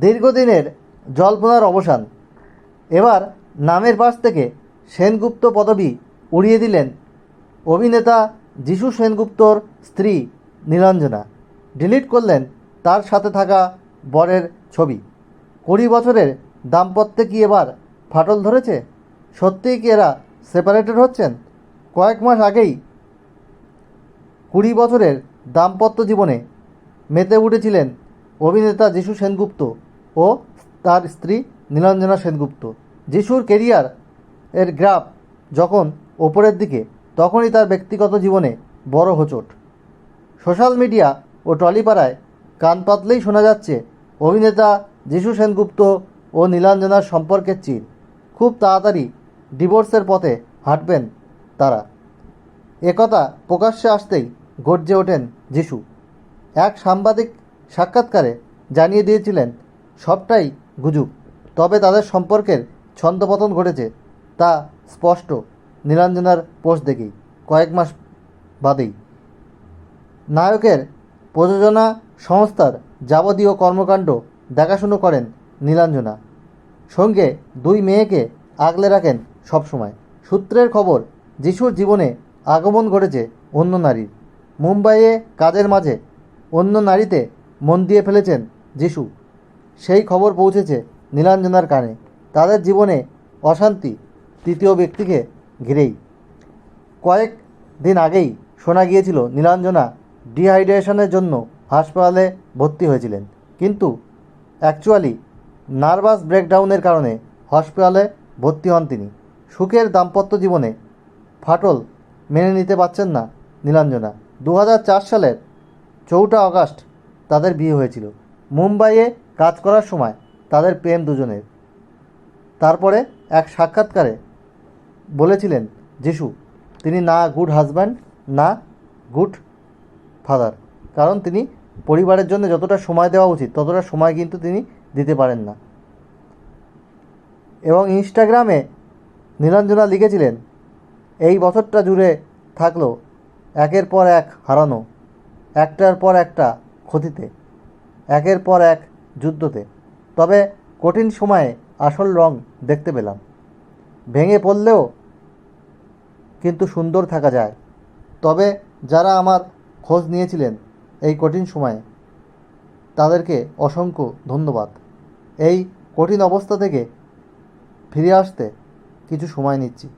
দীর্ঘদিনের জল্পনার অবসান। এবার নামের পাশ থেকে সেনগুপ্ত পদবি উড়িয়ে দিলেন অভিনেতা যিশু সেনগুপ্তর স্ত্রী নীলাঞ্জনা। ডিলিট করলেন তার সাথে থাকা বরের ছবি। কুড়ি বছরের দাম্পত্যে কি এবার ফাটল ধরেছে? সত্যিই কি এরা সেপারেটেড হচ্ছেন? কয়েক মাস আগেই কুড়ি বছরের দাম্পত্য জীবনে মেতে উঠেছিলেন অভিনেতা যিশু সেনগুপ্ত। ও তার স্ত্রী নীলাঞ্জনা সেনগুপ্ত। যিশুর কেরিয়ার এর গ্রাফ যখন ওপরের দিকে, তখনই তার ব্যক্তিগত জীবনে বড় হোঁচট। সোশ্যাল মিডিয়া ও টলিপাড়ায় কান পাতলেই শোনা যাচ্ছে, অভিনেতা যিশু সেনগুপ্ত ও নীলাঞ্জনার সম্পর্কের চির খুব তাড়াতাড়ি ডিভোর্সের পথে হাঁটবেন তারা। একথা প্রকাশ্যে আসতেই গর্জে ওঠেন যিশু। এক সাংবাদিক সাক্ষাৎকারে জানিয়ে দিয়েছিলেন সবটাই গুজব। তবে তাদের সম্পর্কের ছন্দপতন ঘটেছে, তা স্পষ্ট, নীলাঞ্জনার পোস্ট দেখেই, কয়েক মাস বাদেই। নায়কের প্রযোজনা সংস্থার যাবতীয় কর্মকাণ্ড দেখাশুনো করেন নীলাঞ্জনা। সঙ্গে দুই মেয়েকে আগলে রাখেন সবসময়। সূত্রের খবর, যিশুর জীবনে আগমন ঘটেছে অন্য নারীর। মুম্বাইয়ে কাজের মাঝে অন্য নারীতে মন দিয়ে ফেলেছেন যিশু। সেই খবর পৌঁছেছে নীলাঞ্জনার কানে। তাদের জীবনে অশান্তি তৃতীয় ব্যক্তিকে ঘিরেই। কয়েক দিন আগেই শোনা গিয়েছিল নীলাঞ্জনা ডিহাইড্রেশনের জন্য হাসপাতালে ভর্তি হয়েছিলেন। কিন্তু অ্যাকচুয়ালি নার্ভাস ব্রেকডাউনের কারণে হসপিটালে ভর্তি হন তিনি। সুখের দাম্পত্য জীবনে ফাটল মেনে নিতে পারছেন না নীলাঞ্জনা। দু হাজার চার সালের চৌঠা আগস্ট তাদের বিয়ে হয়েছিল। মুম্বাইয়ে কাজ করার সময় তাদের প্রেম দুজনের। তারপরে এক সাক্ষাৎকারে বলেছিলেন, যিশু, তিনি না গুড হাজব্যান্ড, না গুড ফাদার। কারণ তিনি পরিবারের জন্য যতটা সময় দেওয়া উচিত, ততটা সময় কিন্তু তিনি দিতে পারেন না। এবং ইনস্টাগ্রামে নীলাঞ্জনা লিখেছিলেন, এই বছরটা জুড়ে থাকল একের পর এক হারানো, একটার পর একটা ক্ষতিতে। একের পর এক যুদ্ধতে। তবে কঠিন সময়ে আসল রং দেখতে পেলাম। ভেঙে পড়লেও কিন্তু সুন্দর থাকা যায়। তবে যারা আমার খোঁজ নিয়েছিলেন এই কঠিন সময়ে, তাদেরকে অসংখ্য ধন্যবাদ। এই কঠিন অবস্থা থেকে ফিরে আসতে কিছু সময় নিচ্ছি।